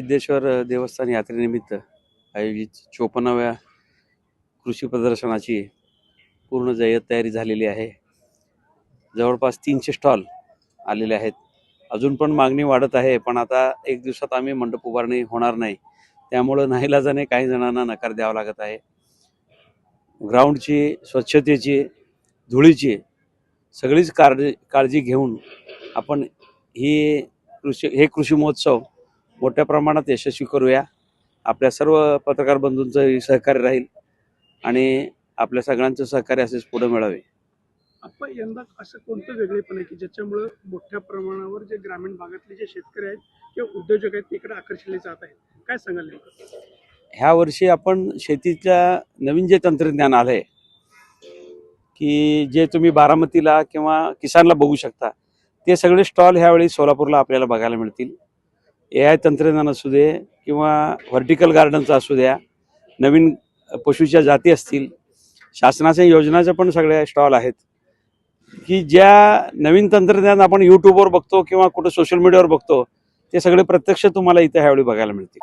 सिद्धेश्वर देवस्थान यात्रेनिमित्त आयोजित चोपन्नाव्या कृषी प्रदर्शनाची पूर्ण जय्यत तयारी झालेली आहे. जवळपास तीनशे स्टॉल आलेले आहेत. अजून पण मागणी वाढत आहे पण आता एक दिवसात आम्ही मंडप उभारणी होणार नाही. त्यामुळं नाहीलाजाने काही जणांना नकार द्यावा लागत आहे. ग्राउंडची स्वच्छतेची धुळीची सगळीच काळजी काळजी घेऊन आपण ही कृषी हे कृषी महोत्सव मोठ्या प्रमाणात यशस्वी करूया. आपल्या सर्व पत्रकार बंधूंचं सहकार्य राहील आणि आपल्या सगळ्यांचं सहकार्य असेच पुढे मिळावे. आपण यंदा असं कोणतं वेगळेपण आहे की ज्याच्यामुळं मोठ्या प्रमाणावर जे ग्रामीण भागातले जे शेतकरी आहेत किंवा उद्योजक आहेत तिकडे आकर्षिले जात आहेत? काय सांगाल? ह्या वर्षी आपण शेतीच्या नवीन जे तंत्रज्ञान आलं आहे की जे तुम्ही बारामतीला किंवा किसानला बघू शकता ते सगळे स्टॉल ह्यावेळी सोलापूरला आपल्याला बघायला मिळतील. ए आय तंत्रज्ञान असू दे किंवा व्हर्टिकल गार्डनचं असू द्या नवीन पशूच्या जाती असतील शासनाच्या योजनाच्या पण सगळ्या स्टॉल आहेत. की ज्या नवीन तंत्रज्ञान आपण यूट्यूबवर बघतो किंवा कुठं सोशल मीडियावर बघतो ते सगळे प्रत्यक्ष तुम्हाला इथे ह्यावेळी बघायला मिळतील.